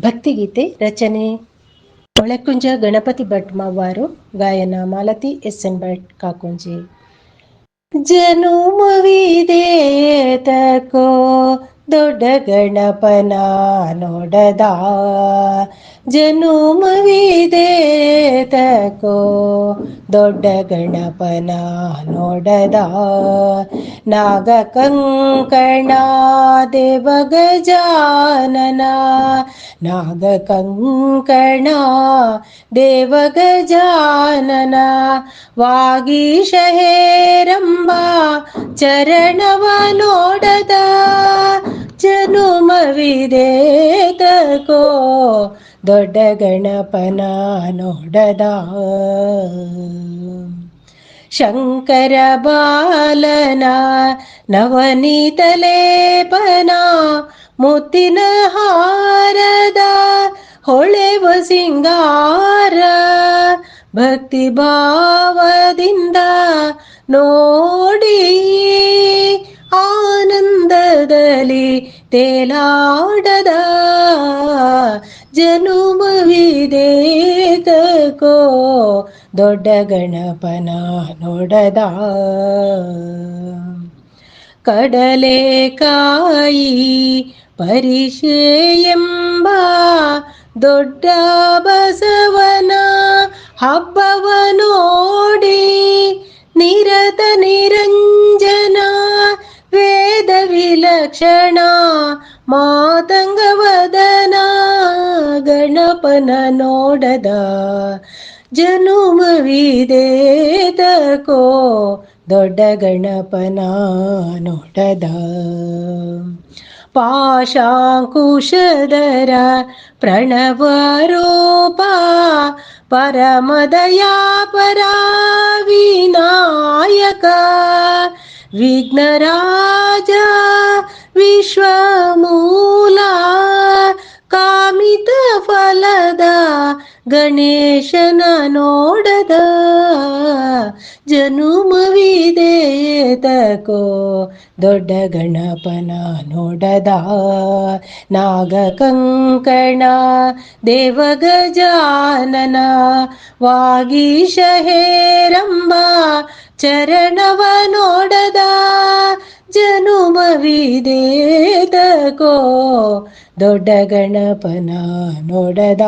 ಭಕ್ತಿಗೀತೆ ರಚನೆ. ಒಳಕುಂಜ ಗಣಪತಿ ಭಟ್ ಮವ್ವಾರು, ಗಾಯನ ಮಾಲತಿ ಎಸ್ ಎನ್ ಭಟ್ ಕಾಕುಂಜಿ. ಜನುಮವಿದೇತಕೋ ದೊಡ್ಡ ಗಣಪನ ನೋಡದ. ಜನುಮವಿದೇತಕೋ ದೊಡ್ಡ ಗಣಪನ ನೋಡದ. ನಾಗ ಕಂಕಣ ದೇವ ಗಜಾನನ ನಾಗ ಕಂಕಣ ದೇವ ಗಜಾನನ ವಾಗೀಶ ಹೇರಂಬ, ಚರಣವ ನೋಡದ ಜನುಮವಿದೇತಕೋ ದೊಡ್ಡ ಗಣಪನ ನೋಡದ. ಶಂಕರ ಬಾಲನ ನವನೀತಲೇಪನ ಮುತ್ತಿನ ಹಾರದ ಹೊಳೆವ ಸಿಂಗಾರ ಭಕ್ತಿ ಭಾವದಿಂದ ನೋಡಿ ಆನಂದದಲ್ಲಿ ತೇಲಾಡದ ಜನುಮವಿದೇತಕೋ ದೊಡ್ಡ ಗಣಪನ ನೋಡದ. ಕಡಲೆಕಾಯಿ ಪರಿಷೆ ಎಂಬ ದೊಡ್ಡ ಬಸವನ ಹಬ್ಬವ ನೋಡಿ ನಿರತ ನಿರಂಜನ, ವೇದ ವಿಲಕ್ಷಣ, ಮಾತಂಗವದನ, ಗಣಪನ ನೋಡದ. ಜನುಮವಿದೇತಕೋ ದೊಡ್ಡ ಗಣಪನ ನೋಡದ. पाशाङ्कुशधर प्रणवरूपा परमदया परा विनायक विघ्नरा ಗಣೇಶನ ನೋಡದ. ಜನುಮವಿದೇತಕೋ ದೊಡ್ಡ ಗಣಪನ ನೋಡದ. ನಾಗ ಕಂಕಣ ದೇವ ಗಜಾನನ ವಾಗೀಶ ಹೇರಂಬ ಚರಣವ ನೋಡದ. ಜನುಮವಿದೇತಕೋ ದೊಡ್ಡ ಗಣಪನ ನೋಡದ?